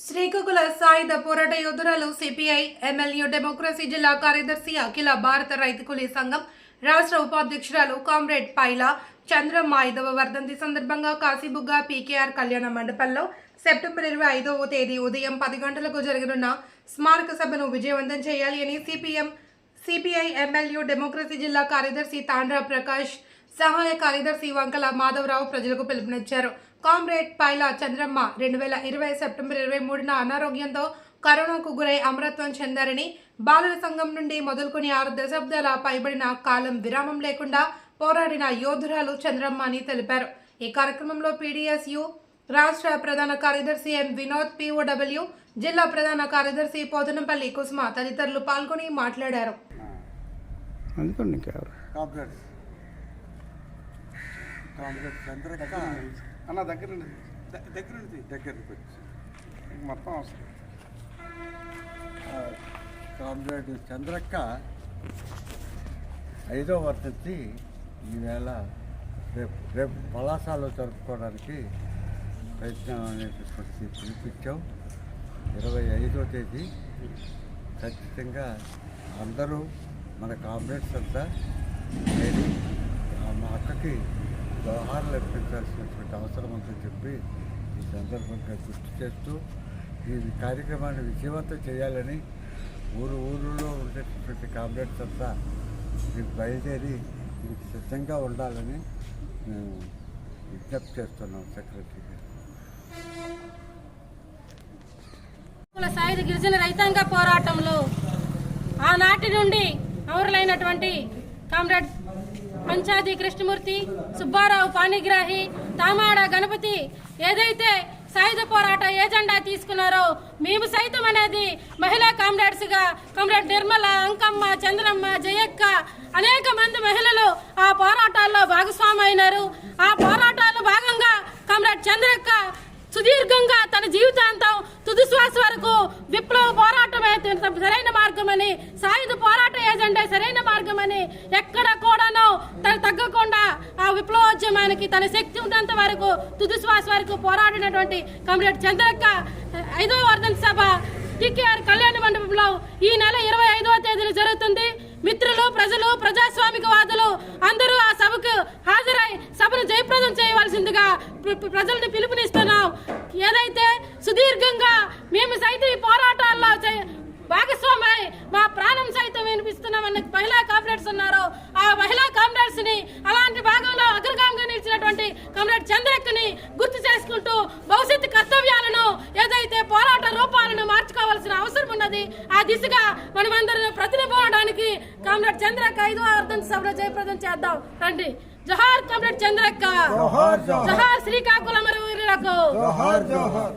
శ్రీకాకుళ సాయుధ పోరాట యోధురాలు CPI MLA democracy జిల్లా కార్యదర్శి అఖిల భారత రైతు కూలీ సంఘం రాష్ట్ర ఉపాధ్యక్షురాలు కామ్రేడ్ పైల చంద్రమ్మ ఐదవ వర్ధంతి సందర్భంగా కాశీబుగ్గ పీకేఆర్ కళ్యాణ మండపంలో సెప్టెంబర్ ఇరవై ఐదవ తేదీ ఉదయం పది గంటలకు జరగనున్న స్మారక సభను విజయవంతం చేయాలి అని సిపిఎం సిపిఐ ఎమ్మెల్యే డెమోక్రసీ జిల్లా కార్యదర్శి తాండ్రా ప్రకాష్ సహాయ కార్యదర్శి వంకల మాధవరావు ప్రజలకు పిలుపునిచ్చారు. కామ్రేడ్ పైలా చంద్రమ్మ రెండు వేల ఇరవై సెప్టెంబర్ ఇరవై మూడున అనారోగ్యంతో కరోనాకు గురై అమరత్వం చెందారని బాలుల సంఘం నుండి మొదలుకొని ఆరు దశాబ్దాల పైబడిన కాలం విరామం లేకుండా పోరాడిన యోధురాలు చంద్రమ్మ అని తెలిపారు. ఈ కార్యక్రమంలో పీడీఎస్యు రాష్ట్ర ప్రధాన కార్యదర్శి ఎం వినోద్ పిఓడబ్ల్యూ జిల్లా ప్రధాన కార్యదర్శి పోతనంపల్లి కుసుమ తదితరులు పాల్గొని మాట్లాడారు. చంద్రక్క అన్న దగ్గర నుండి దగ్గర నుంచి దగ్గరికి వచ్చి మొత్తం అవసరం. కామ్రేడ్ చంద్రక్క ఐదో వర్తి ఈవేళ రేపు రేపు పలాసాలో జరుపుకోవడానికి ప్రయత్నం అనేటటువంటి పిలిపించాం ఇరవై ఐదో తేదీ. ఖచ్చితంగా అందరూ మన కామ్రేడ్స్ అంతా ఆ మా అక్కకి వ్యవహారాలు అర్పించాల్సినటువంటి అవసరం ఉందని చెప్పి ఈ సందర్భంగా గుర్తు చేస్తూ ఈ కార్యక్రమాన్ని విజయవంతం చేయాలని ఊరు ఊరిలో ఉండేటటువంటి కామ్రేడ్స్ అంతా దీనికి బయలుదేరి మీకు సిద్ధంగా ఉండాలని మేము విజ్ఞప్తి చేస్తున్నాం సెక్రటరీ గారు. సాయుధ గిరిజన రైతాంగ పోరాటంలో ఆనాటి నుండి అమరులైనటువంటి కామ్రేడ్ పంచాది కృష్ణమూర్తి సుబ్బారావు పాణిగ్రాహి తామాడ గణపతి ఏదైతే సాయుధ పోరాట ఏజెండా తీసుకున్నారో మేము సైతం అనేది మహిళా కామ్రేడ్స్గా కామ్రేడ్ నిర్మల అంకమ్మ చంద్రమ్మ జయక్క అనేక మంది మహిళలు ఆ పోరాటాల్లో భాగస్వామి అయినారు ఆ పోరాటాల్లో భాగంగా కామ్రేడ్ చంద్రక్క సుదీర్ఘంగా తన జీవితం తుది శ్వాస వరకు విప్లవ పోరాటమే తన సరైన మార్గమని సాయుధ పోరాట ఏజెండా చేయమని ఎక్కడ కూడాను తను తగ్గకుండా ఆ విప్లవోద్యమానికి తన శక్తి ఉన్నంత వరకు తుదిశ్వాస వరకు పోరాడినటువంటి కమ్రేడ్ చంద్రక్క ఐదవ వర్ధన సభ టీకేఆర్ కళ్యాణ మండపంలో ఈ నెల ఇరవై ఐదవ తేదీన జరుగుతుంది. మిత్రులు ప్రజలు ప్రజాస్వామికవాదులు అందరూ ఆ సభకు హాజరై సభను జయప్రదం చేయవలసిందిగా ప్రజల్ని పిలుపునిస్తున్నాం. ఏదైతే సుదీర్ఘంగా మేము సైతం ఈ పోరాటాల్లో చే- భాగస్వామై మా ప్రాణ సైతం వినిపిస్తున్నామని మహిళా కామ్రేడ్స్ ఉన్నారు ఆ మహిళా కామ్రేడ్స్ని అలాంటి భాగంలో అగ్రగామిగా నిలిచినటువంటి కామ్రేడ్ చంద్రక్కని గుర్తు చేసుకుంటూ భవిష్యత్తు కర్తవ్యాలను ఏదైతే పోరాట రూపాలను మార్చుకోవాల్సిన అవసరం ఉన్నది ఆ దిశగా మనమందరం ప్రతినిపోవడానికి కామ్రేడ్ చంద్రక్క ఐదో అర్థం సభలో జయప్రదం చేద్దాం. రండి. జోహార్ కామ్రేడ్ చంద్రక్క. జోహార్, శ్రీకాకుళం జోహార్ జోహార్.